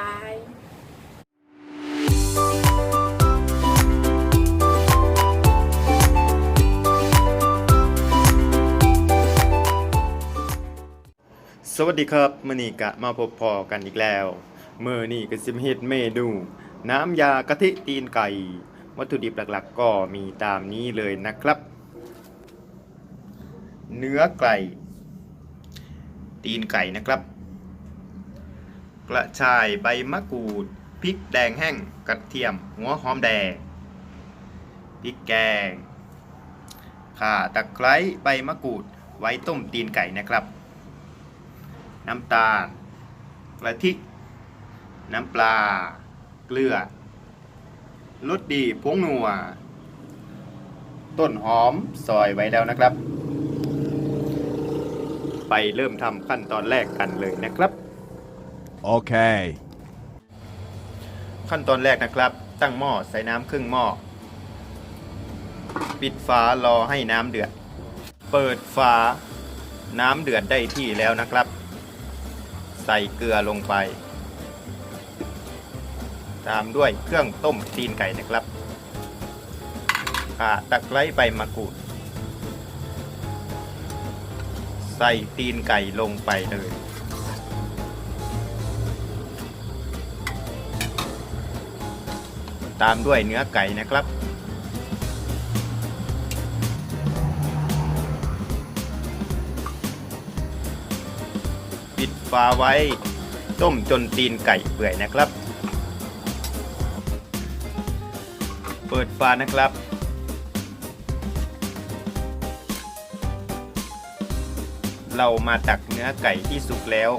ลายสวัสดีครับมื่อนี้กะมาพบพอกันอีกแล้วมื่อนี้ก็สิมเฮ็ดเมนูน้ำยากะทิตีนไก่ วัตถุดิบหลักๆ ก็มีตามนี้เลยนะครับ เนื้อไก่ ตีนไก่นะครับ กระชายใบมะกรูดพริกแดงแห้งกระเทียม หัวหอมแดงพริกแกงข่าตะไคร้ใบมะกรูดไว้ต้มตีนไก่นะครับ น้ำตาลกระทิน้ำปลา เกลือรสดีผงนัว ต้นหอมซอยไว้แล้วนะครับ ไปเริ่มทำขั้นตอนแรกกันเลยนะครับ Okay. ขั้นตอนแรกนะครับ ตั้งหม้อใส่น้ำครึ่งหม้อ ปิดฝารอให้น้ำเดือด เปิดฝา น้ำเดือดได้ที่แล้วนะครับ ใส่เกลือลงไป ตามด้วยเครื่องต้มตีนไก่นะครับข่าตะไคร้ใบมะกรูด ใส่ตีนไก่ลงไปเลย ตามด้วยเนื้อไก่นะครับ ปิดฝาไว้ ต้มจนตีนไก่เปื่อยนะครับ เปิดฝานะครับเรามาตักเนื้อไก่ที่สุกแล้ว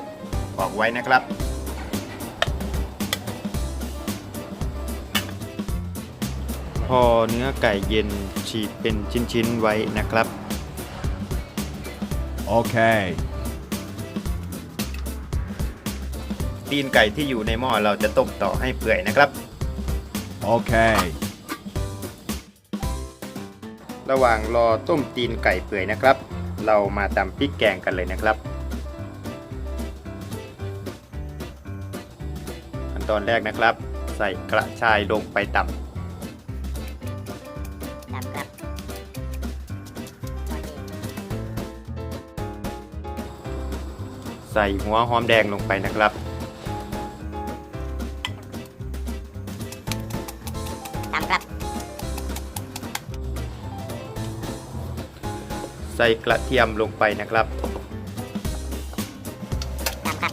ออกไว้นะครับ พอเนื้อไก่เย็นฉีกเป็นชิ้นๆไว้นะครับ Okay. ตีนไก่ที่อยู่ในหม้อเราจะต้มต่อให้เปื่อยนะครับ Okay. ระหว่างรอต้มตีนไก่เปื่อยนะครับ เรามาตำพริกแกงกันเลยนะครับ ขั้นตอนแรกนะครับ ใส่กระชายลงไปตค ส่หัวหอมแดงลงไปนะครับ ตามครับ ใส่กระเทียมลงไปนะครับ ตามครับ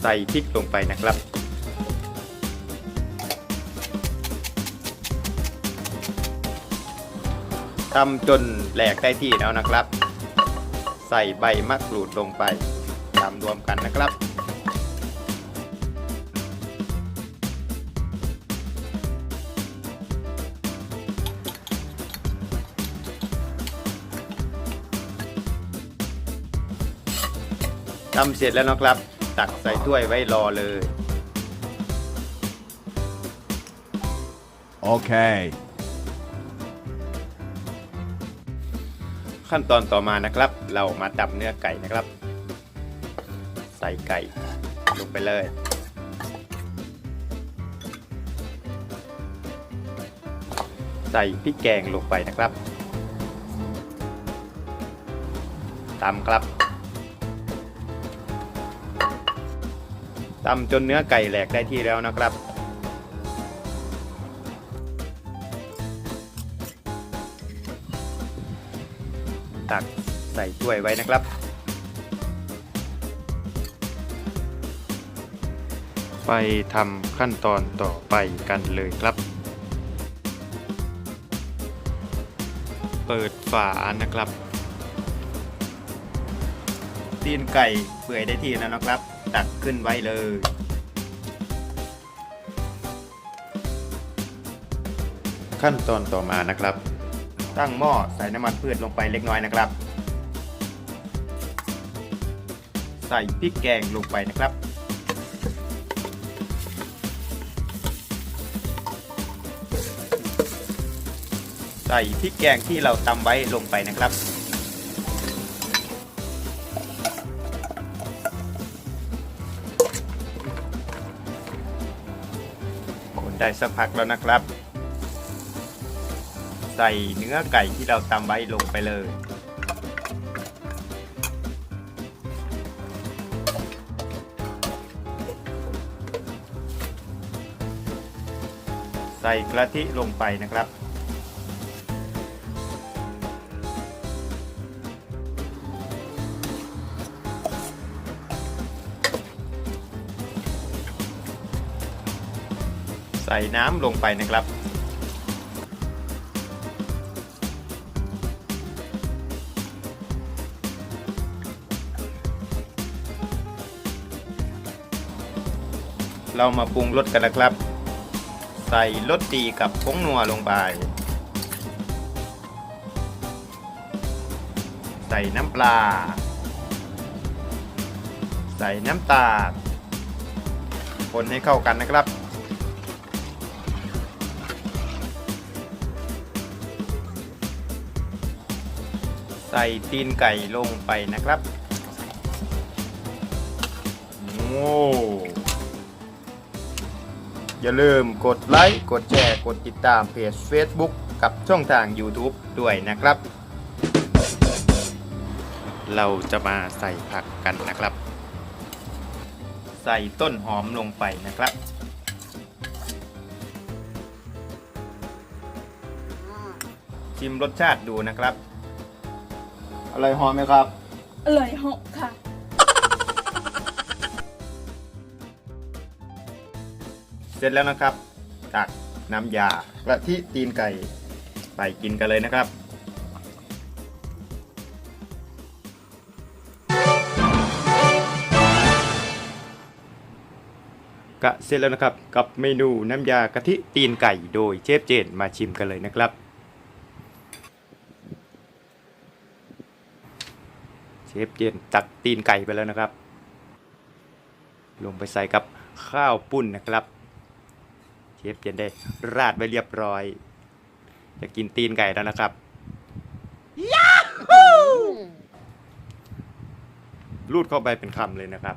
ใส่พริกลงไปนะครับ ตำจนแหลกได้ที่แล้วนะครับ ใส่ใบมะกรูดลงไปตำรวมกันนะครับตำเสร็จแล้วนะครับ ตักใส่ถ้วยไว้รอเลย Okay. ขั้นตอนต่อมานะครับ เรามาตับเนื้อไก่นะครับ ใส่ไก่ลงไปเลย ใส่พริกแกงลงไปนะครับตำครับตำจนเนื้อไก่แหลกได้ที่แล้วนะครับ ตักใส่ถ้วยไว้นะครับ ไปทำขั้นตอนต่อไปกันเลยครับ เปิดฝานะครับ ตีนไก่เปื่อยได้ทีแล้วนะครับ ตักขึ้นไว้เลยขั้นตอนต่อมานะครับ ตั้งหม้อใส่น้ำมันพืชลงไปเล็กน้อยนะครับ ใส่พริกแกงลงไปนะครับใใส่พริกแกงที่เราตำไว้ลงไปนะครับ คนได้สักพักแล้วนะครับ ใส่เนื้อไก่ที่เราตำไว้ลงไปเลย ใส่กะทิลงไปนะครับ ใส่น้ำลงไปนะครับ เรามาปรุงรสกันนะครับ ใส่รสดีกับผงนัวลงไป ใส่น้ำปลา ใส่น้ำตาลคนให้เข้ากันนะครับใส่ตีนไก่ลงไปนะครับ โอ้ อย่าลืมกดไลค์กดแชร์กดติดตามเพจ Facebook กับช่องทาง YouTube ด้วยนะครับ เราจะมาใส่ผักกันนะครับ ใส่ต้นหอมลงไปนะครับ ชิมรสชาติดูนะครับ อร่อยหอมไหมครับ อร่อยเหาะค่ะ เสร็จแล้วนะครับ ตักน้ำยากะทิตีนไก่ไปกินกันเลยนะครับกะเสร็จแล้วนะครับกับเมนูน้ำยากะทิตีนไก่โดยเชฟเจนมาชิมกันเลยนะครับ เชฟเจนตักตีนไก่ไปแล้วนะครับ ลงไปใส่กับข้าวปุ้นนะครับ ฟเจนได้ราดไว้เรียบร้อย จะกินตีนไก่แล้วนะครับรูดเข้าไปเป็นคำเลยนะครับ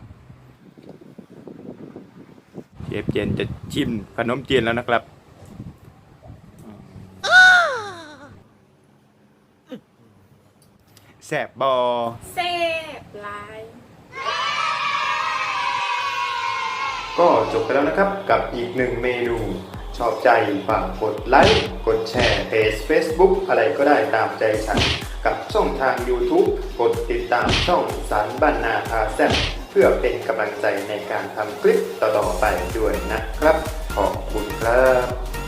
เชฟเจนจะชิมขนมจีนแล้วนะครับแสบบอแซ่บหลาย ก็จบไปแล้วนะครับกับอีกหนึ่งเมนู ชอบใจฝากกดไลค์กดแชร์เพจ Facebook อะไรก็ได้ตามใจฉัน กับช่องทาง YouTube กดติดตามช่องสันบันนาพาแซมเพื่อเป็นกำลังใจในการทำคลิปต่อๆไปด้วยนะครับ ขอบคุณครับ